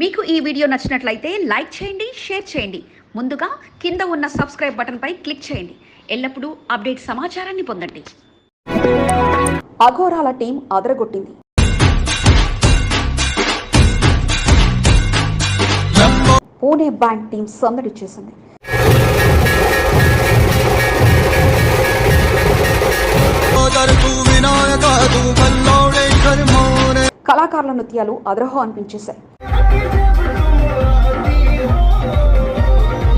మీకు ఈ వీడియో నచ్చినట్లయితే లైక్ చేయండి షేర్ చేయండి. ముందుగా కింద ఉన్న సబ్స్క్రైబ్ బటన్పై క్లిక్ చేయండి. ఎల్లప్పుడూ అప్డేట్ సమాచారాన్ని పొందండి. అఘోరాల టీం అదరగొట్టింది. పూణే బ్యాంక్ టీం సందడి చేసింది. కళాకారుల నృత్యాలు అదరహో అనిపించేశాయి.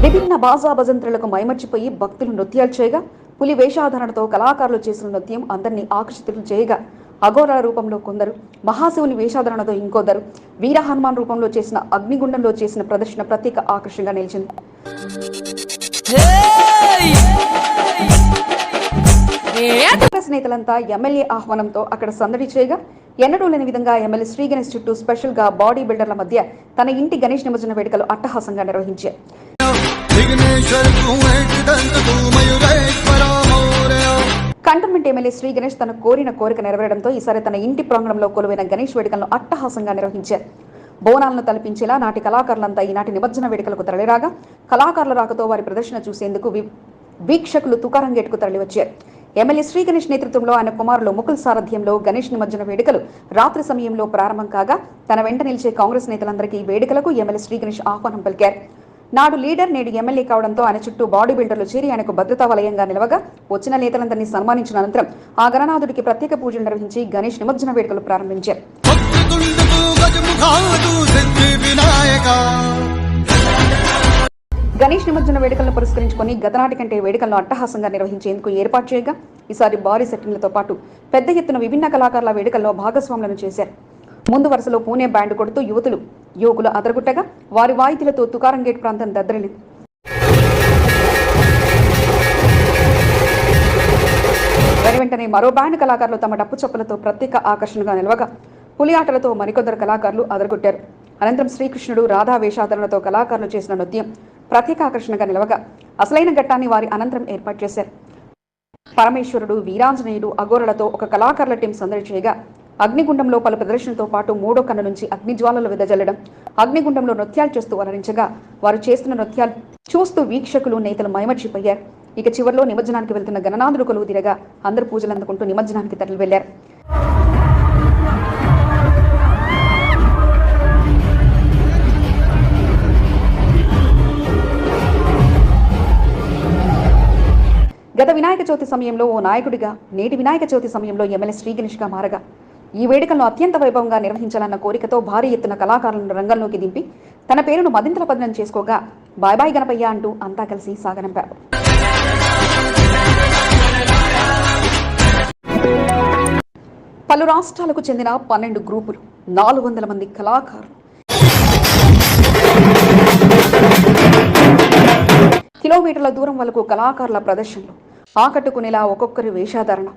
విభిన్న బాజా భజంత్రులకు మైమర్చిపోయి భక్తులు నృత్యాలు చేయగా పులి వేషాధారణతో కళాకారులు చేసిన నృత్యం అందరినీ ఆకర్షితులు చేయగా అఘోరాల రూపంలో కొందరు మహాశివుని వేషాధారణతో ఇంకొందరు వీర హనుమాన్ రూపంలో చేసిన అగ్నిగుండంలో చేసిన ప్రదర్శన ప్రత్యేక ఆకర్షణగా నిలిచింది. కాంగ్రెస్ నేతలంతా ఎమ్మెల్యే ఆహ్వానంతో అక్కడ సందడి చేయగా ఎన్నడూ లేని విధంగా ఎమ్మెల్యే శ్రీ గణేష్ చుట్టూ స్పెషల్గా బాడీ బిల్డర్ల మధ్య తన ఇంటి గణేష్ నిమజ్జన వేడుకలు అట్టహాసంగా నిర్వహించారు. కంటోన్మెంట్ ఎమ్మెల్యే శ్రీ గణేష్ తన కోరిన కోరిక నెరవేరడంతో ఈసారి తన ఇంటి ప్రాంగణంలో కొలువైన గణేష్ వేడుకలను అట్టహాసంగా నిర్వహించారు. బోనాలను తలపించేలా నాటి కళాకారులంతా ఈనాటి నిమజ్జన వేడుకలకు తరలిరాగా కళాకారుల రాకతో వారి ప్రదర్శన చూసేందుకు వీక్షకులు తుకారం గేట్కు తరలివచ్చారు. ఎమ్మెల్యే శ్రీ గణేష్ నేతృత్వంలో ఆయన కుమారులు ముకుల్ సారథ్యంలో గణేష్ నిమజ్జన వేడుకలు రాత్రి సమయంలో ప్రారంభం కాగా తన వెంట నిలిచే కాంగ్రెస్ నేతలందరికీ ఈ వేడుకలకు ఎమ్మెల్యే శ్రీ గణేష్ ఆహ్వానం పలికారు. నాడు లీడర్ నేడు ఎమ్మెల్యే కావడంతో ఆయన చుట్టూ బాడీ బిల్డర్లు చేరి ఆయనకు భద్రతా వలయంగా నిలవగా వచ్చిన నేతలందరినీ సన్మానించిన అనంతరం ఆ గణనాథుడికి ప్రత్యేక పూజలు నిర్వహించి గణేష్ నిమజ్జన వేడుకలు ప్రారంభించారు. వినాయక. గణేష్ నిమజ్జన వేడుకలను పురస్కరించుకొని గతనాటి కంటే వేడుకలను అట్టహాసంగా నిర్వహించేందుకు ఏర్పాటు చేయగా ఈసారి భారీ సెట్టింగ్లతో పాటు పెద్ద ఎత్తున విభిన్న కళాకారుల వేడుకల్లో భాగస్వాములను చేశారు. ముందు వరుసలో పూణే బ్యాండ్ కొడుతూ యువతులు యువకులు అదరగొట్టగా వారి వాయిద్యులతో తుకారం గేట్ ప్రాంతం దద్దరిల్లింది. వెను వెంటనే మరో బ్యాండ్ కళాకారులు తమ డప్పు చప్పులతో ప్రత్యేక ఆకర్షణగా నిలవగా పులి ఆటలతో మరికొందరు కళాకారులు అదరగొట్టారు. అనంతరం శ్రీకృష్ణుడు రాధా వేషాధరణతో కళాకారులు చేసిన నృత్యం ప్రత్యేక ఆకర్షణగా నిలవగా అసలైన ఘట్టాన్ని వారి అనంతరం ఏర్పాటు చేశారు. పరమేశ్వరుడు వీరాంజనేయుడు అఘోరలతో ఒక కళాకారుల టీం సందడి చేయగా అగ్నిగుండంలో పలు ప్రదర్శనతో పాటు మూడో కన్ను నుంచి అగ్నిజ్వాలలు వెదజల్లడం అగ్నిగుండంలో నృత్యాలు చేస్తూ అలరించగా వారు చేస్తున్న నృత్యాలు చూస్తూ వీక్షకులు నేతలు మైమర్చిపోయారు. ఇక చివరిలో నిమజ్జనానికి వెళ్తున్న గణనాథుడు కొలువు తిరగా అందరు పూజలు అందుకుంటూ నిమజ్జనానికి తరలి వెళ్ళారు గత వినాయక చవితి సమయంలో ఓ నాయకుడిగా నేటి వినాయక చవితి సమయంలో ఎమ్మెల్యే శ్రీగణేష్గా మారగా ఈ వేడుకలను అత్యంత వైభవంగా నిర్వహించాలన్న కోరికతో భారీ ఎత్తున కళాకారులను రంగంలోకి దింపి తన పేరును మదింతల పదనం చేసుకోగా బాయ్ బాయ్ గణపయ్య అంటూ అంతా కలిసి సాగనంపారు. పలు రాష్ట్రాలకు చెందిన పన్నెండు గ్రూపులు నాలుగు వందల మంది కళాకారులు. కిలోమీటర్ల దూరం వరకు కళాకారుల ప్రదర్శనలు ఆకట్టుకునేలా ఒక్కొక్కరి వేషాధారణ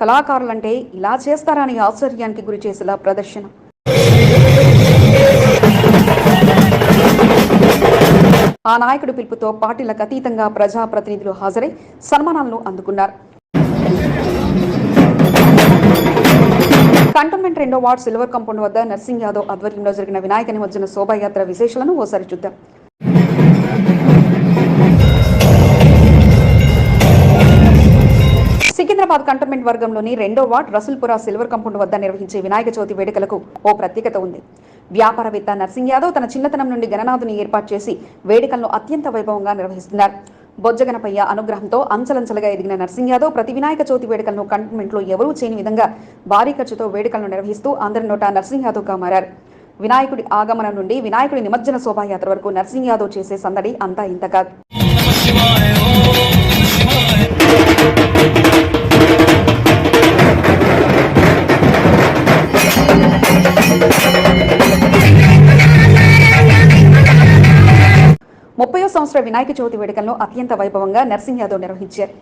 కళాకారులంటే ఇలా చేస్తారని ఆశ్చర్యానికి గురి చేసేలా ప్రదర్శన. ఆ నాయకుడి పిలుపుతో పార్టీలకు అతీతంగా ప్రజాప్రతినిధులు హాజరై సన్మానాలను అందుకున్నారు. కంటోన్మెంట్ రెండో వార్డ్ సిల్వర్ కాంపౌండ్ వద్ద నర్సింగ్ యాదవ్ ఆధ్వర్యంలో జరిగిన వినాయక నిమజ్జన శోభాయాత్ర విశేషాలను ఓసారి చూద్దాం. సికింద్రాబాద్ కంటోన్మెంట్ వర్గంలోని రెండో వార్డ్ రసుల్పుర సిల్వర్ కంపౌండ్ వద్ద నిర్వహించే వినాయక చవితి వేడుకలకు ఓ ప్రత్యేకత ఉంది. వ్యాపారవేత్త నర్సింగ్ యాదవ్ తన చిన్నతనం నుండి గణనాథుని ఏర్పాటు చేసి వేడుకలను అత్యంత వైభవంగా నిర్వహిస్తున్నారు. బొజ్జగనపయ్య అనుగ్రహంతో అంచలంచలుగా ఎదిగిన నర్సింగ్ యాదవ్ ప్రతి వినాయక చవితి వేడుకలను కంటోన్మెంట్లో ఎవరూ చేయని విధంగా భారీ ఖర్చుతో వేడుకలను నిర్వహిస్తూ అందరి నోట నర్సింగ్ యాదవ్గా మారారు. వినాయకుడి ఆగమనం నుండి వినాయకుడి నిమజ్జన శోభాయాత్ర వరకు నర్సింగ్ యాదవ్ చేసే సందడి అంతా ఇంతగా రాష్ట్ర వినాయక చవితి వేడుకలను అత్యంత వైభవంగా నర్సింగ్ యాదవ్ నిర్వహించారు.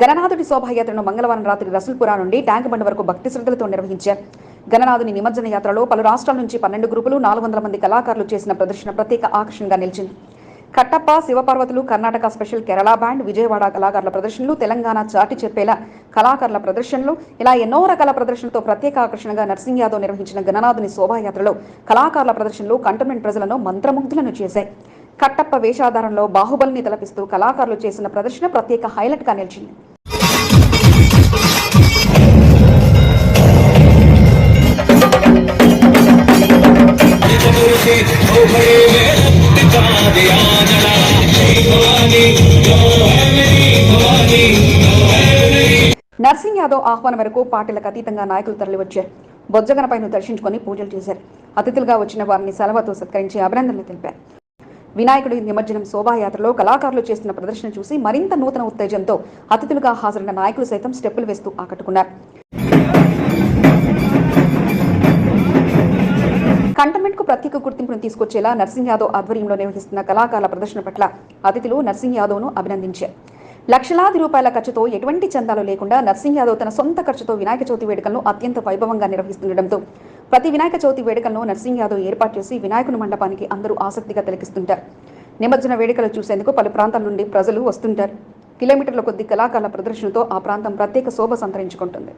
గణనాథుడి శోభాయాత్రను మంగళవారం రాత్రి రసూల్పురా నుండి ట్యాంక్ బండ్ వరకు భక్తి శ్రద్ధలతో నిర్వహించారు. గణనాథుని నిమజ్జన యాత్రలో పలు రాష్ట్రాల నుంచి పన్నెండు గ్రూపులు నాలుగు వందల మంది కళాకారులు చేసిన ప్రదర్శన ప్రత్యేక ఆకర్షణగా నిలిచింది. కట్టప్ప శివపార్వతులు కర్ణాటక స్పెషల్ కేరళ బ్యాండ్ విజయవాడ కళాకారుల ప్రదర్శనలు తెలంగాణ చాటి చెప్పేలా కళాకారుల ప్రదర్శనలు ఇలా ఎన్నో రకాల ప్రదర్శనలతో ప్రత్యేక ఆకర్షణగా నర్సింగ్ యాదవ్ నిర్వహించిన గణనాథుని శోభాయాత్రలో కళాకారుల ప్రదర్శనలు కంటోన్మెంట్ ప్రజలను మంత్రముగ్ధులను చేశాయి. కట్టప్ప వేషాధారంలో బాహుబలిని తలపిస్తూ కళాకారులు చేసిన ప్రదర్శన ప్రత్యేక హైలైట్గా నిలిచింది. నర్సింగ్ యాదవ్ ఆహ్వానం మేరకు పార్టీలకు అతీతంగా నాయకులు తరలివచ్చారు. బొజ్జగనపైను దర్శించుకొని పూజలు చేశారు. అతిథులుగా వచ్చిన వారిని సెలవుతో సత్కరించి అభినందనలు తెలిపారు. వినాయకుడి నిమజ్జనం శోభాయాత్రలో కళాకారులు చేస్తున్న ప్రదర్శన చూసి మరింత నూతన ఉత్తేజంతో అతిథులుగా హాజరైన నాయకులు సైతం స్టెప్పులు వేస్తూ ఆకట్టుకున్నారు. కంటోన్మెంట్కు ప్రత్యేక గుర్తింపును తీసుకొచ్చేలా నర్సింగ్ యాదవ్ ఆధ్వర్యంలో నిర్వహిస్తున్న కళాకారుల ప్రదర్శన పట్ల అతిథులు నర్సింగ్ యాదవ్ను అభినందించారు. లక్షలాది రూపాయల ఖర్చుతో ఎటువంటి చందాలు లేకుండా నర్సింగ్ యాదవ్ తన సొంత ఖర్చుతో వినాయక చవితి వేడుకలను అత్యంత వైభవంగా నిర్వహిస్తుండటంతో ప్రతి వినాయక చవితి వేడుకలను నర్సింగ్ యాదవ్ ఏర్పాటు చేసి వినాయకుని మండపానికి అందరూ ఆసక్తిగా తిలకిస్తుంటారు. నిమజ్జన వేడుకలు చూసేందుకు పలు ప్రాంతాల నుండి ప్రజలు వస్తుంటారు. కిలోమీటర్ల కొద్ది కళాకారుల ప్రదర్శనతో ఆ ప్రాంతం ప్రత్యేక శోభ సంతరించుకుంటుంది.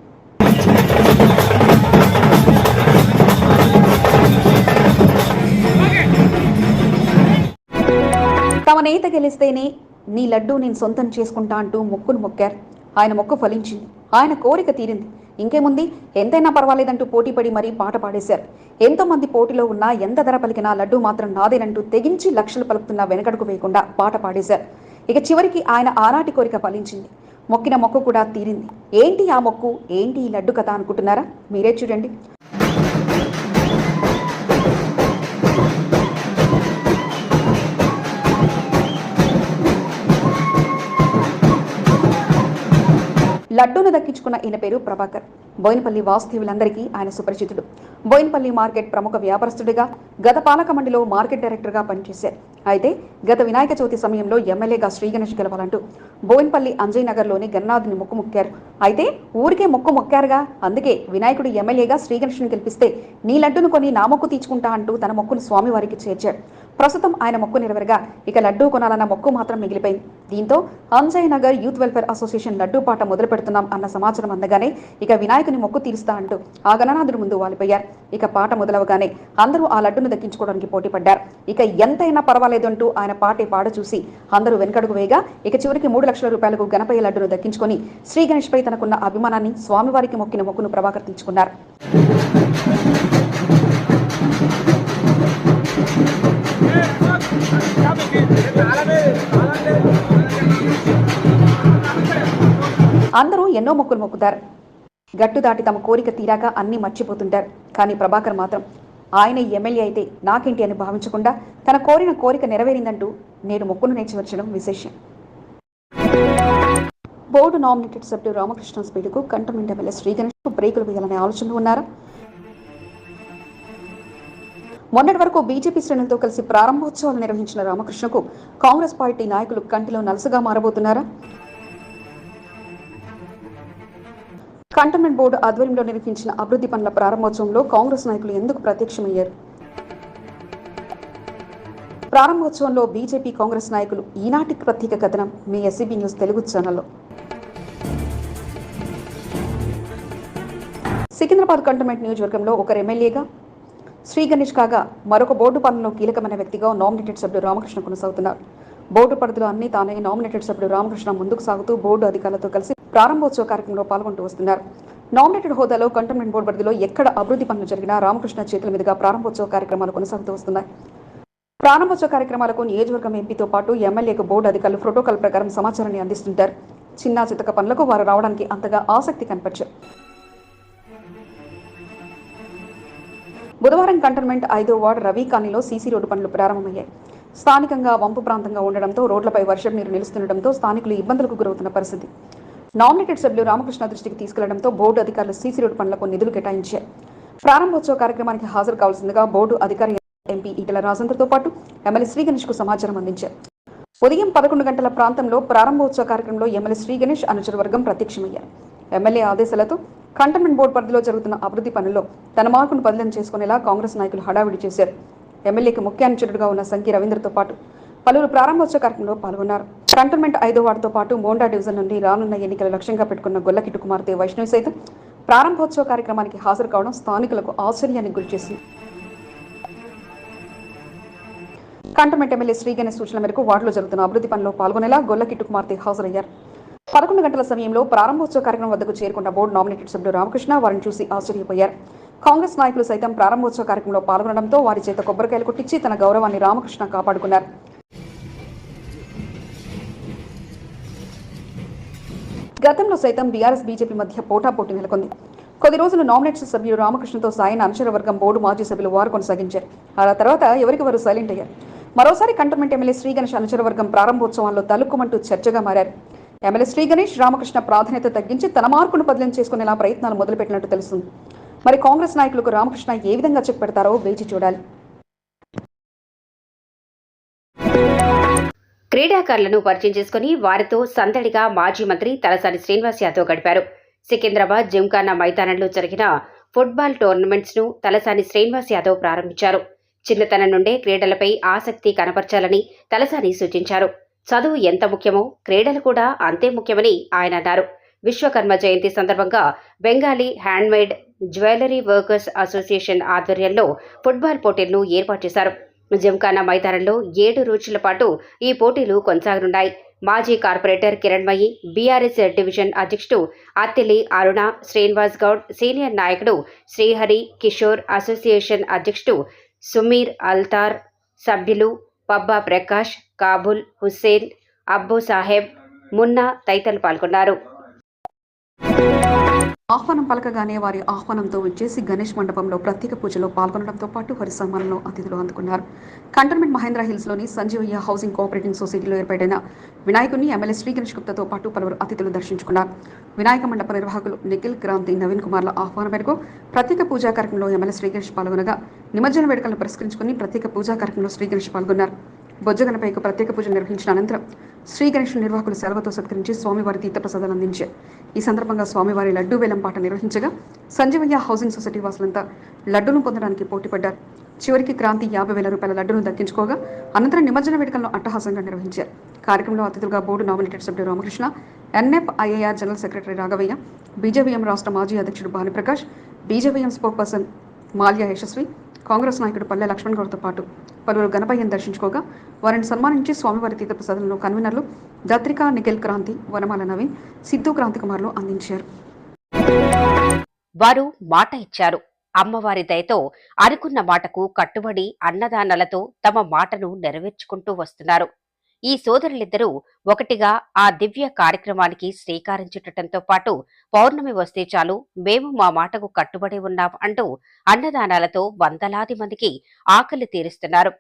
తమ నేత గెలిస్తేనే నీ లడ్డూ నేను సొంతం చేసుకుంటా అంటూ మొక్కును మొక్కారు. ఆయన మొక్కు ఫలించింది. ఆయన కోరిక తీరింది. ఇంకేముంది? ఎంతైనా పర్వాలేదంటూ పోటీపడి మరీ పాట పాడేశారు. ఎంతో మంది పోటీలో ఉన్నా ఎంత ధర పలికినా లడ్డూ మాత్రం నాదేనంటూ తెగించి లక్షలు పలుకుతున్న వెనకడుకు వేయకుండా పాట పాడేశారు. ఇక చివరికి ఆయన ఆనాటి కోరిక ఫలించింది. మొక్కిన మొక్కు కూడా తీరింది. ఏంటి ఆ మొక్కు? ఏంటి ఈ లడ్డు కథ అనుకుంటున్నారా? మీరే చూడండి. లడ్డూను దక్కించుకున్న ఈయన పేరు ప్రభాకర్. బోయినపల్లి వాసుదేవులందరికీ ఆయన సుపరిచితుడు. బోయినపల్లి మార్కెట్ ప్రముఖ వ్యాపారస్తుడిగా గత పాలక మండలిలో మార్కెట్ డైరెక్టర్గా పనిచేశారు. అయితే గత వినాయక చవితి సమయంలో ఎమ్మెల్యేగా శ్రీ గణేష్ గెలవాలంటూ బోయిన్పల్లి అంజయ్నగర్లోని గన్నాథుని మొక్కు మొక్కారు. అయితే ఊరికే మొక్కు మొక్కారుగా? అందుకే వినాయకుడు ఎమ్మెల్యేగా శ్రీ గణేష్ను గెలిపిస్తే నీ లడ్డును కొని నా మొక్కు తీర్చుకుంటా అంటూ తన మొక్కును స్వామివారికి చేర్చాడు ప్రస్తుతం ఆయన మొక్కు నెరవేరగా ఇక లడ్డూ కొనాలన్న మొక్కు మాత్రం మిగిలిపోయింది. దీంతో Anjay Nagar youth welfare association laddoo పాట మొదలు పెడుతున్నాం అన్న సమాచారం అందగానే ఇక వినాయకుని మొక్కు తీరుస్తా అంటూ ఆ గణనాథుడు ముందు వాలిపోయారు. ఇక పాట మొదలవగానే అందరూ ఆ లడ్డును దక్కించుకోవడానికి పోటీ పడ్డారు ఇక ఎంతైనా పర్వాలేదు అంటూ ఆయన పాటే పాడ చూసి అందరూ వెనకడుగు వేయగా ఇక చివరికి మూడు లక్షల రూపాయలకు గణపయ్య లడ్డును దక్కించుకొని శ్రీ గణేష్ పై తనకున్న అభిమానాన్ని స్వామివారికి మొక్కిన మొక్కును ప్రభాకర్ తీర్చుకున్నారు అందరూ ఎన్నో మొక్కులు మొక్కుతారు. గట్టు దాటి తమ కోరిక తీరాక అన్నీ మర్చిపోతుంటారు. కానీ ప్రభాకర్ మాత్రం ఆయన ఎమ్మెల్యే అయితే నాకేంటి అని భావించకుండా తన కోరిన కోరిక నెరవేరిందంటూ నేడు మొక్కును నేర్చవచ్చడం విశేషం. బోర్డు నామినేటెడ్ సభ్యుడు రామకృష్ణ స్పీడ్కు కంటోన్మెంట్ ఎమ్మెల్యే శ్రీగణేష్ బ్రేకులు వేయాలనే ఆలోచనలు ఉన్నారా. మొన్నటి వరకు బీజేపీ శ్రేణులతో కలిసి ప్రారంభోత్సవాలు నిర్వహించిన రామకృష్ణకు కాంగ్రెస్ పార్టీ నాయకులు కంటిలో నలుసుగా మారబోతున్నారా? కంటోన్మెంట్ బోర్డు ఆధ్వర్యంలో నిర్వహించిన అభివృద్ధి పనుల ప్రారంభోత్సవంలో కాంగ్రెస్ నాయకులు ఎందుకు ప్రత్యక్షమయ్యారు? ప్రారంభోత్సవంలో బీజేపీ కాంగ్రెస్ నాయకులు ఈనాటి ప్రత్యేక కథనం మీ ఎస్సీబీ న్యూస్ తెలుగు ఛానల్లో. సికింద్రాబాద్ కంటోన్మెంట్ నియోజకవర్గంలో ఒకరు ఎమ్మెల్యేగా శ్రీ గణేష్ కాగా మరొక బోర్డు పనుల్లో కీలకమైన వ్యక్తిగా నామినేటెడ్ సభ్యులు రామకృష్ణ కొనసాగుతున్నారు. బోర్డు పరిధిలో అన్ని తానే నామినేటెడ్ సభ్యుడు రామకృష్ణ ముందుకు సాగుతూ బోర్డు అధికారులతో కలిసి ప్రారంభోత్సవ కార్యక్రమంలో పాల్గొంటూ వస్తున్నారు. నామినేటెడ్ హోదాలో కంటోన్మెంట్ బోర్డు పరిధిలో ఎక్కడ అభివృద్ధి పనులు జరిగినా రామకృష్ణ చేతుల మీదుగా ప్రారంభోత్సవ కార్యక్రమాలు కొనసాగుతూ వస్తున్నాయి. ప్రారంభోత్సవ కార్యక్రమాలకు నియోజకవర్గం ఎంపీతో పాటు ఎమ్మెల్యేకు బోర్డు అధికారులు ప్రోటోకాల్ ప్రకారం సమాచారాన్ని అందిస్తుంటారు. చిన్న చితక పనులకు వారు రావడానికి అంతగా ఆసక్తి కనిపించారు బుధవారం కంటోన్మెంట్ ఐదో వార్డు రవి కాలనీలో సీసీ రోడ్డు పనులు ప్రారంభమయ్యాయి. స్థానికంగా వంపు ప్రాంతంగా ఉండడంతో రోడ్లపై వర్షం నీరు నిలుస్తుండటంతో స్థానికులు ఇబ్బందులకు గురవుతున్న పరిస్థితి. నామినేటెడ్ సభ్యులు రామకృష్ణ దృష్టికి తీసుకెళ్ళడంతో బోర్డు అధికారులు సీసీ రోడ్డు పనులకు నిధులు కేటాయించారు. ప్రారంభోత్సవ కార్యక్రమానికి హాజరు కావాల్సిందిగా బోర్డు అధికారి ఎంపీ ఈటల రాజేంద్రతో పాటు ఎమ్మెల్యే శ్రీ గణేష్కు సమాచారం అందించారు. ఉదయం పదకొండు గంటల ప్రాంతంలో ప్రారంభోత్సవ కార్యక్రమంలో ఎమ్మెల్యే శ్రీ గణేష్ అనుచర వర్గం ప్రత్యక్షమయ్యారు. ఎమ్మెల్యే ఆదేశాలతో కంటోన్మెంట్ బోర్డు పరిధిలో జరుగుతున్న అభివృద్ధి పనుల్లో తన మార్కును బదిలీ చేసుకునేలా కాంగ్రెస్ నాయకులు హడావిడి చేశారు. ఎమ్మెల్యేకి ముఖ్య అనుచరుడుగా ఉన్న సంఖ్య రవీంద్రతో పాటు పలువురు ప్రారంభోత్సవ కార్యక్రమంలో పాల్గొన్నారు. కంటోన్మెంట్ ఐదో వార్డుతో పాటు మోండా డివిజన్ నుండి రానున్న ఎన్నికల లక్ష్యంగా పెట్టుకున్న గొల్లకిట్టు కుమార్తె వైష్ణవి సైతం ప్రారంభోత్సవ కార్యక్రమానికి హాజరు కావడం స్థానికులకు ఆశ్చర్యానికి గురిచేసింది. కంటోన్మెంట్ ఎమ్మెల్యే శ్రీగణేష్ సూచనల మేరకు వార్డులో జరుగుతున్న అభివృద్ధి పనిలో పాల్గొనేలా గొల్లకిట్టు కుమార్తె హాజరయ్యారు. పదకొండు గంటల సమయంలో ప్రారంభోత్సవ కార్యక్రమం వద్దకు చేరుకున్న బోర్డు నామినేటెడ్ సభ్యుడు రామకృష్ణ వారిని చూసి ఆశ్చర్యపోయారు. కాంగ్రెస్ నాయకులు సైతం ప్రారంభోత్సవ కార్యక్రమంలో పాల్గొనడంతో వారి చేత కొబ్బరికాయలు కొట్టించి తన గౌరవాన్ని రామకృష్ణ కాపాడుకున్నారు. గతంలో సైతం బీఆర్ఎస్ బీజేపీ మధ్య పోటాపోటీ నెలకొంది. కొద్ది రోజులు నామినేట్స్ సభ్యుడు రామకృష్ణతో సాయన అనుచరవర్గం బోర్డు మాజీ సభ్యులు వారు కొనసాగించారు. ఆ తర్వాత ఎవరికి వారు సైలెంట్ అయ్యారు? మరోసారి కంటోన్మెంట్ ఎమ్మెల్యే శ్రీ గణేష్ అనుచరవర్గం ప్రారంభోత్సవాల్లో తలుక్కుమంటూ చర్చగా మారారు. ఎమ్మెల్యే శ్రీ గణేష్ రామకృష్ణ ప్రాధాన్యత తగ్గించి తన మార్కును బదిలీ చేసుకునేలా ప్రయత్నాలు మొదలుపెట్టినట్టు తెలుస్తుంది. మరి కాంగ్రెస్ నాయకులకు రామకృష్ణ ఏ విధంగా చెక్ పెడతారో వేచి చూడాలి. క్రీడాకారులను పరిచయం చేసుకుని వారితో సందడిగా మాజీ మంత్రి తలసాని శ్రీనివాస్ యాదవ్ గడిపారు. సికింద్రాబాద్ జిమ్ఖానా మైదానంలో జరిగిన ఫుట్బాల్ టోర్నమెంట్స్ను తలసాని శ్రీనివాస్ యాదవ్ ప్రారంభించారు. చిన్నతనం నుండే క్రీడలపై ఆసక్తి కనపరచాలని తలసాని సూచించారు. చదువు ఎంత ముఖ్యమో క్రీడలు కూడా అంతే ముఖ్యమని ఆయన అన్నారు. విశ్వకర్మ జయంతి సందర్భంగా Bengali handmade jewellery workers association ఆధ్వర్యంలో ఫుట్బాల్ పోటీలను ఏర్పాటు చేశారు. జంఖానా మైదానంలో ఏడు రోజుల పాటు ఈ పోటీలు కొనసాగనున్నాయి. మాజీ కార్పొరేటర్ కిరణ్మయి బీఆర్ఎస్ డివిజన్ అధ్యక్షుడు అత్తిలి అరుణ శ్రీనివాస్ గౌడ్ సీనియర్ నాయకుడు శ్రీహరి కిషోర్ అసోసియేషన్ అధ్యక్షుడు సుమీర్ అల్తార్ సభ్యులు పబ్బా ప్రకాష్ కాబుల్ హుస్సేన్ అబ్బు సాహెబ్ మున్నా తదితరులు పాల్గొన్నారు. ఆహ్వానం పలకగానే వారి ఆహ్వానంతో వచ్చేసి గణేష్ మండపంలో ప్రత్యేక పూజలో పాల్గొనడంతో పాటు వారి సన్మానంలో అతిథులు అందుకున్నారు. కంటోన్మెంట్ మహేంద్ర హిల్స్లోని సంజీవయ్య హౌసింగ్ కోఆపరేటివ్ సొసైటీలో ఏర్పాటైన వినాయకుని ఎమ్మెల్యే శ్రీ గణేష్ గుప్తాతో పాటు పలువురు అతిథులు దర్శించుకున్నారు. వినాయక మండప నిర్వాహకులు నిఖిల్ క్రాంతి నవీన్ కుమార్ల ఆహ్వానం మేరకు ప్రత్యేక పూజా కార్యక్రమంలో ఎమ్మెల్యే శ్రీ గణేష్ పాల్గొనగా నిమజ్జన వేడుకలను పురస్కరించుకుని ప్రత్యేక పూజా కార్యక్రమంలో శ్రీ గణేష్ పాల్గొన్నారు. బొజ్జగనపైకి ప్రత్యేక పూజలు నిర్వహించిన అనంతరం శ్రీ గణేష్ నిర్వాహకులు సెలవుతో సత్కరించి స్వామివారి తీర్థప్రసాదాలు అందించారు. ఈ సందర్భంగా స్వామివారి లడ్డూ వేలం పాట నిర్వహించగా సంజీవయ్య హౌసింగ్ సొసైటీ వాసులంతా లడ్డూను పొందడానికి పోటీపడ్డారు. చివరికి క్రాంతి యాభై వేల రూపాయల లడ్డును దక్కించుకోగా అనంతరం నిమజ్జన వేడుకలను అట్టహాసంగా నిర్వహించారు. కార్యక్రమంలో అతిథులుగా బోర్డు నామినేటెడ్ సభ్యుడు Ramakrishna NF IAR general secretary Raghavaiah BJPM రాష్ట్ర మాజీ అధ్యక్షుడు Bhanuprakash BJPM spokesperson Malya Yashasvi Congress నాయకుడు పల్లె లక్ష్మణ్ గౌడ్తో పాటు పలువురు గణపయ్యను దర్శించుకోగా వారిని సన్మానించి స్వామివారి తీర్థప్రసాదంలో కన్వీనర్లు దత్రికా నిఖిల్ క్రాంతి వనమాల నవీన్ సిద్ధు క్రాంతి కుమార్లు అందించారు. వారు మాట ఇచ్చారు. అమ్మవారి దయతో అనుకున్న మాటకు కట్టుబడి అన్నదానాలతో తమ మాటను నెరవేర్చుకుంటూ వస్తున్నారు. ఈ సోదరులిద్దరూ ఒకటిగా ఆ దివ్య కార్యక్రమానికి శ్రీకారం చుట్టడంతో పాటు పౌర్ణమి వస్తే చాలు మేము మా మాటకు కట్టుబడి ఉన్నాం అంటూ అన్నదానాలతో వందలాది మందికి ఆకలి తీరుస్తున్నారు.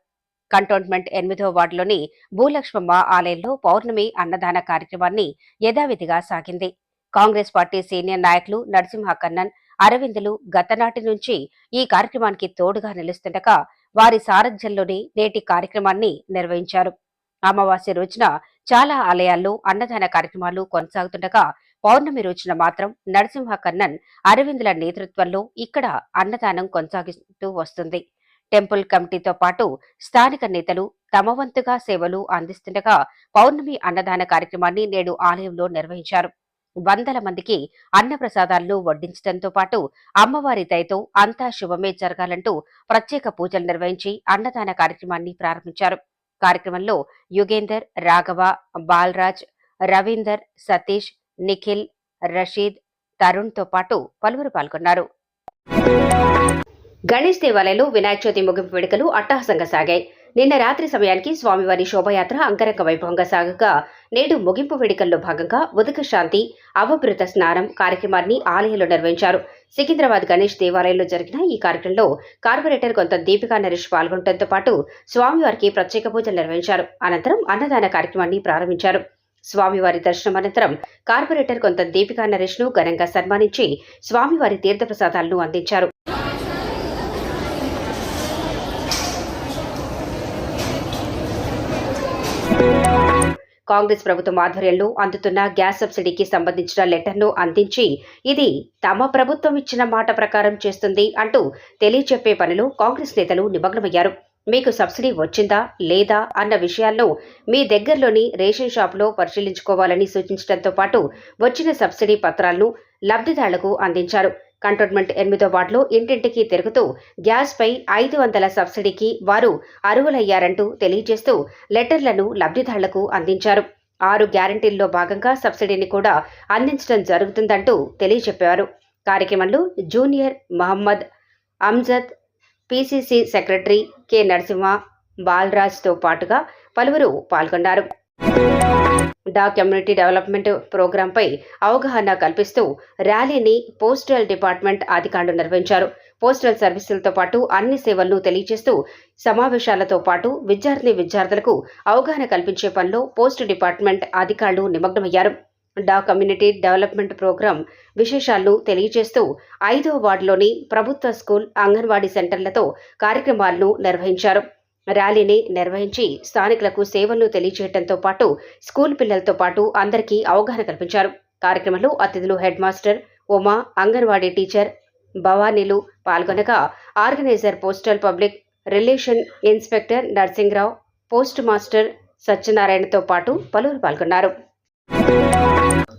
కంటోన్మెంట్ ఎనిమిదో వార్డులోని భూలక్ష్మమ్మ ఆలయంలో పౌర్ణమి అన్నదాన కార్యక్రమాన్ని యథావిధిగా సాగింది. కాంగ్రెస్ పార్టీ సీనియర్ నాయకులు నరసింహ కన్నన్ అరవిందులు గతనాటి నుంచి ఈ కార్యక్రమానికి తోడుగా నిలుస్తుండగా వారి సారథ్యంలోనే నేటి కార్యక్రమాన్ని నిర్వహించారు. అమావాస్య రోజున చాలా ఆలయాల్లో అన్నదాన కార్యక్రమాలు కొనసాగుతుండగా పౌర్ణమి రోజున మాత్రం నరసింహ కన్నన్ అరవిందుల నేతృత్వంలో ఇక్కడ అన్నదానం కొనసాగిస్తూ వస్తుంది. టెంపుల్ కమిటీతో పాటు స్థానిక నేతలు తమ వంతుగా సేవలు అందిస్తుండగా పౌర్ణమి అన్నదాన కార్యక్రమాన్ని నేడు ఆలయంలో నిర్వహించారు. వందల మందికి అన్నప్రసాదాలను వడ్డించడంతో పాటు అమ్మవారి దయతో అంతా శుభమే జరగాలంటూ ప్రత్యేక పూజలు నిర్వహించి అన్నదాన కార్యక్రమాన్ని ప్రారంభించారు. కార్యక్రమంలో యుగేందర్ రాఘవ బాలరాజ్ రవీందర్ సతీష్ నిఖిల్ రషీద్ తరుణ్తో పాటు పలువురు పాల్గొన్నారు. గణేష్ దేవాలయంలో వినాయక చవితి ముగింపు వేడుకలు అట్టహాసంగా సాగాయి. నిన్న రాత్రి సమయానికి స్వామివారి శోభయాత్ర అంగరంగ వైభవంగా సాగగా. నేడు ముగింపు వేడుకల్లో భాగంగా ఉదక శాంతి అవభృత స్నానం కార్యక్రమాన్ని ఆలయంలో నిర్వహించారు. సికింద్రాబాద్ గణేష్ దేవాలయంలో జరిగిన ఈ కార్యక్రమంలో కార్పొరేటర్ కొంత దీపికా నరేష్ పాల్గొనడంతో పాటు స్వామివారికి ప్రత్యేక పూజలు నిర్వహించారు. అనంతరం అన్నదాన కార్యక్రమాన్ని ప్రారంభించారు. స్వామివారి దర్శనం అనంతరం కార్పొరేటర్ కొంత దీపికా నరేష్ను ఘనంగా సన్మానించి స్వామివారి తీర్థప్రసాదాలను అందించారు. కాంగ్రెస్ ప్రభుత్వం ఆధ్వర్యంలో అందుతున్న గ్యాస్ సబ్సిడీకి సంబంధించిన లెటర్ను అందించి ఇది తమ ప్రభుత్వం ఇచ్చిన మాట ప్రకారం చేస్తుంది అంటూ తెలియచెప్పే పనిలో కాంగ్రెస్ నేతలు నిమగ్నమయ్యారు. మీకు సబ్సిడీ వచ్చిందా లేదా అన్న విషయాల్లో మీ దగ్గరలోని రేషన్ షాప్లో పరిశీలించుకోవాలని సూచించడంతో పాటు వచ్చిన సబ్సిడీ పత్రాలను లబ్ధిదారులకు అందించారు. కంటోన్మెంట్ ఎనిమిదో వార్డులో ఇంటింటికి తిరుగుతూ గ్యాస్పై ఐదు వందల సబ్సిడీకి వారు అర్హులయ్యారంటూ తెలియజేస్తూ లెటర్లను లబ్ధిదారులకు అందించారు. ఆరు గ్యారంటీల్లో భాగంగా సబ్సిడీని కూడా అందించడం జరుగుతుందంటూ తెలియజెప్పారు. కార్యక్రమంలో junior Mohammed Amjad PCC secretary K Narasimha బాలరాజ్తో పాటుగా పలువురు పాల్గొన్నారు. డా కమ్యూనిటీ డెవలప్మెంట్ ప్రోగ్రాంపై అవగాహన కల్పిస్తూ ర్యాలీని పోస్టల్ డిపార్ట్మెంట్ అధికారులు నిర్వహించారు. పోస్టల్ సర్వీసులతో పాటు అన్ని సేవలను తెలియజేస్తూ సమావేశాలతో పాటు విద్యార్థి విద్యార్థులకు అవగాహన కల్పించే పనిలో పోస్ట్ డిపార్ట్మెంట్ అధికారులు నిమగ్నమయ్యారు. డా కమ్యూనిటీ డెవలప్మెంట్ ప్రోగ్రాం విశేషాలను తెలియజేస్తూ ఐదో వార్డులోని ప్రభుత్వ స్కూల్ అంగన్వాడీ సెంటర్లతో కార్యక్రమాలను నిర్వహించారు. ర్యాలీని నిర్వహించి స్థానికులకు సేవలను తెలియజేయడంతో పాటు స్కూల్ పిల్లలతో పాటు అందరికీ అవగాహన కల్పించారు. కార్యక్రమంలో అతిథులు head master Uma anganwadi teacher భవానీలు పాల్గొనగా organiser postal public relation inspector Narsingrao post master సత్యనారాయణతో పాటు పలువురు పాల్గొన్నారు.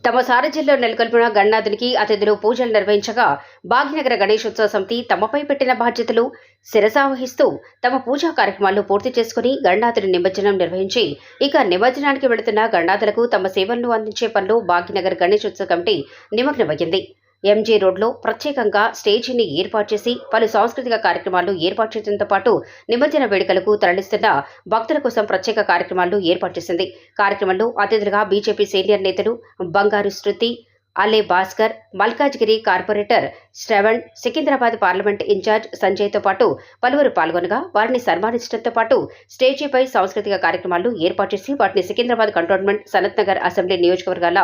తమ సారథ్యంలో నెలకొల్పిన గణనాథునికి అతిథులు పూజలు నిర్వహించగా భాగ్యనగర గణేశోత్సవ సమితి తమపై పెట్టిన బాధ్యతలు శిరసావహిస్తూ తమ పూజా కార్యక్రమాలు పూర్తి చేసుకుని గణనాథుని నిమజ్జనం నిర్వహించి ఇక నిమజ్జనానికి వెళుతున్న గణనాథులకు తమ సేవలను అందించే పనులు భాగ్యనగర్ గణేశోత్సవ కమిటీ నిమగ్నమయ్యింది. ఎంజీ రోడ్లో ప్రత్యేకంగా స్టేజీని ఏర్పాటు చేసి పలు సాంస్కృతిక కార్యక్రమాలు ఏర్పాటు చేయడంతో పాటు నిమజ్జన వేడుకలకు తరలిస్తున్న భక్తుల కోసం ప్రత్యేక కార్యక్రమాలు ఏర్పాటు చేసింది. కార్యక్రమంలో అతిథులుగా బీజేపీ సీనియర్ నేతలు Bangaru Shruti Ale Bhaskar Malkajgiri corporator Shravan Secunderabad parliament incharge సంజయ్తో పాటు పలువురు పాల్గొనగా వారిని సన్మానించడంతో పాటు స్టేజీపై సాంస్కృతిక కార్యక్రమాలు ఏర్పాటు చేసి వాటిని సికింద్రాబాద్ కంటోన్మెంట్ సనత్ నగర్ అసెంబ్లీ నియోజకవర్గాల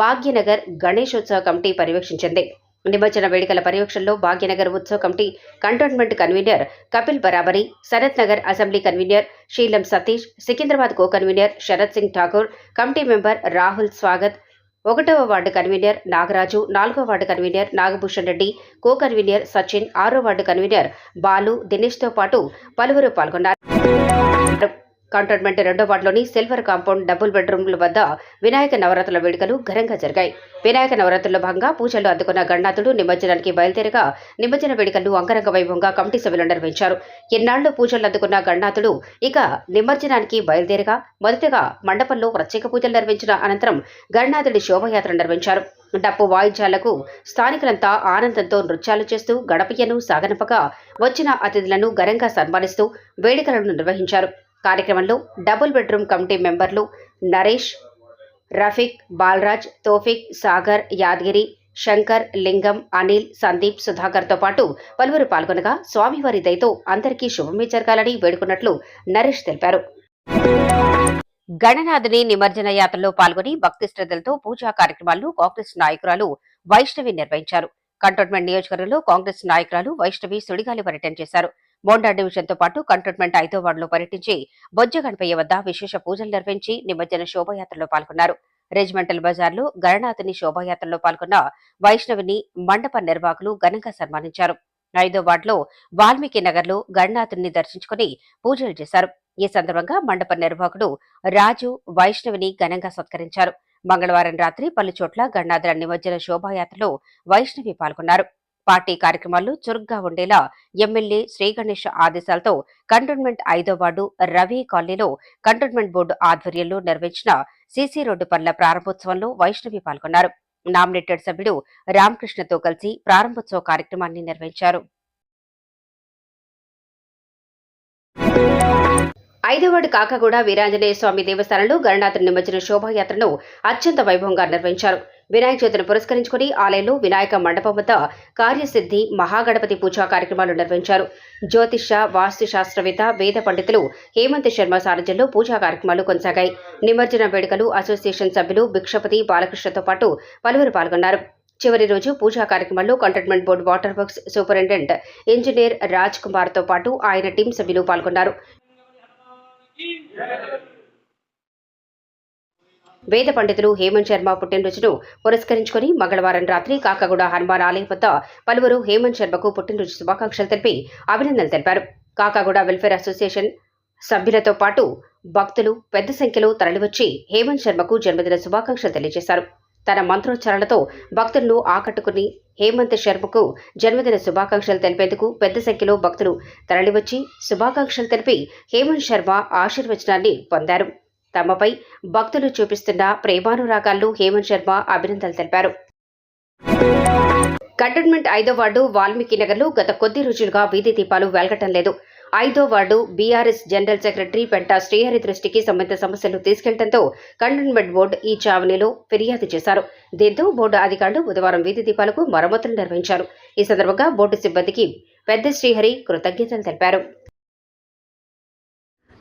భాగ్యనగర్ గణేశోత్సవ కమిటీ పర్యవేక్షించింది. నిమజ్జన వేడుకల పర్యవేక్షణలో భాగ్యనగర్ ఉత్సవ committee cantonment convener Kapil Barabari Sarathnagar assembly convener Seelam Satish Secunderabad co convener Sharath Singh Thakur committee member Rahul Swagat ఒకటవ వార్డు కన్వీనర్ నాగరాజు నాలుగో ward convener Nagabhushan Reddy co convener Sachin ఆరో ward convener Balu దినేష్తో పాటు పలువురు పాల్గొన్నారు. Cantonment రెండో వార్డులోని silver compound double బెడ్రూమ్ల వద్ద వినాయక నవరాత్రుల వేడుకలు ఘనంగా జరిగాయి. వినాయక నవరాత్రుల్లో భాగంగా పూజలు అందుకున్న గణనాథుడు నిమజ్జనానికి బయలుదేరగా నిమజ్జన వేడుకలు అంగరంగ వైభవంగా కమిటీ సభ్యులు నిర్వహించారు. ఎన్నాళ్ళు పూజలు అందుకున్న గణనాథుడు ఇక నిమజ్జనానికి బయలుదేరగా మొదటగా మండపంలో ప్రత్యేక పూజలు నిర్వహించిన అనంతరం గణనాథుడి శోభయాత్ర నిర్వహించారు. డప్పు వాయిద్యాలకు స్థానికులంతా ఆనందంతో నృత్యాలు చేస్తూ గడపయ్యను సాగనపగా వచ్చిన అతిథులను ఘనంగా సన్మానిస్తూ వేడుకలను నిర్వహించారు. కార్యక్రమంలో డబుల్ బెడ్రూమ్ కమిటీ మెంబర్లు నరేష్ రఫీక్ బాలరాజ్ తోఫిక్ సాగర్ యాదగిరి శంకర్ లింగం అనిల్ సందీప్ సుధాకర్తో పాటు పలువురు పాల్గొనగా స్వామివారి దయతో అందరికీ శుభమే జరగాలని వేడుకున్నట్లు నరేష్ తెలిపారు. గణనాథుని నిమజ్జన యాత్రలో పాల్గొని భక్తి శ్రద్ధలతో పూజా కార్యక్రమాలను కాంగ్రెస్ నాయకురాలు వైష్ణవి నిర్వహించారు. కంటోన్మెంట్ నియోజకవర్గంలో కాంగ్రెస్ నాయకురాలు వైష్ణవి సుడిగాలి పర్యటన చేశారు. మోండా డివిజన్తో పాటు కంటోన్మెంట్ ఐదో వార్డులో పర్యటించి బొజ్జ గణపయ్య వద్ద విశేష పూజలు నిర్వహించి నిమజ్జన శోభయాత్రలో పాల్గొన్నారు. రెజిమెంటల్ బజార్లో గణనాథుని శోభాయాత్రలో పాల్గొన్న వైష్ణవిని మండప నిర్వాహకులు ఘనంగా సన్మానించారు. ఐదో వార్డులో వాల్మీకి నగర్లో గణనాథుని దర్శించుకుని పూజలు చేశారు. ఈ సందర్భంగా మండప నిర్వాహకుడు రాజు వైష్ణవిని ఘనంగా సత్కరించారు. మంగళవారం రాత్రి పలు చోట్ల గణనాథుల నిమజ్జన శోభాయాత్రలో వైష్ణవి పాల్గొన్నారు. పార్టీ కార్యక్రమాలు చురుగ్గా ఉండేలా ఎమ్మెల్యే శ్రీగణేష్ ఆదేశాలతో కంటోన్మెంట్ ఐదో వార్డు రవి కాలనీలో కంటోన్మెంట్ బోర్డు ఆధ్వర్యంలో నిర్వహించిన సీసీ రోడ్డు పనుల ప్రారంభోత్సవంలో వైష్ణవి పాల్గొన్నారు. నామినేటెడ్ సభ్యుడు రామకృష్ణతో కలిసి ప్రారంభోత్సవ కార్యక్రమాన్ని నిర్వహించారు. ఐదవడు కాకగూడ వీరాంజనేయ స్వామి దేవస్థానంలో గణనాథ నిమజ్జన శోభాయాత్రను అత్యంత వైభవంగా నిర్వహించారు. వినాయక చవితిని పురస్కరించుకుని ఆలయంలో వినాయక మండపం వద్ద కార్యసిద్ధి మహాగణపతి పూజా కార్యక్రమాలు నిర్వహించారు. జ్యోతిష వాస్తు శాస్త్రవేత్త వేద పండితులు హేమంత్ శర్మ సారథ్యంలో పూజా కార్యక్రమాలు కొనసాగాయి. నిమజ్జన వేడుకలు అసోసియేషన్ సభ్యులు భిక్షపతి బాలకృష్ణతో పాటు పలువురు పాల్గొన్నారు. చివరి రోజు పూజా కార్యక్రమంలో cantonment board water works superintendent engineer Raj కుమార్తో పాటు ఆయన టీం సభ్యులు పాల్గొన్నారు. వేద పండితులు హేమంత్ శర్మ పుట్టినరోజును పురస్కరించుకుని మంగళవారం రాత్రి కాకగూడ హనుమాన్ ఆలయం వద్ద పలువురు హేమంత్ శర్మకు పుట్టినరోజు శుభాకాంక్షలు తెలిపి అభినందనలు తెలిపారు. కాకాగూడ వెల్ఫేర్ అసోసియేషన్ సభ్యులతో పాటు భక్తులు పెద్ద సంఖ్యలో తరలివచ్చి హేమంత్ శర్మకు జన్మదిన శుభాకాంక్షలు తెలియజేశారు. తన మంత్రోచ్చారణలతో భక్తులను ఆకట్టుకుని హేమంత్ శర్మకు జన్మదిన శుభాకాంక్షలు తెలిపేందుకు పెద్ద సంఖ్యలో భక్తులు తరలివచ్చి శుభాకాంక్షలు తెలిపి హేమంత్ శర్మ ఆశీర్వచనాన్ని పొందారు. తమపై భక్తులు చూపిస్తున్న ప్రేమానురాగాల్లో హేమంత్ శర్మ అభినందనలు తెలిపారు. కంటోన్మెంట్ ఐదో వార్డు వాల్మీకి నగర్లో గత కొద్ది రోజులుగా వీధి దీపాలు వెలగటం లేదు. ఐదో వార్డు బీఆర్ఎస్ జనరల్ సెక్రటరీ పెంట శ్రీహరి దృష్టికి సంబంధిత సమస్యలు తీసుకెళ్ళడంతో కంటోన్మెంట్ బోర్డు ఈ చావనిలో ఫిర్యాదు చేశారు. దీంతో బోర్డు అధికారులు బుధవారం వీధి దీపాలకు మరమ్మతులు నిర్వహించారు. ఈ సందర్భంగా బోర్డు సిబ్బందికి పెద్ద శ్రీహరి కృతజ్ఞతలు తెలిపారు.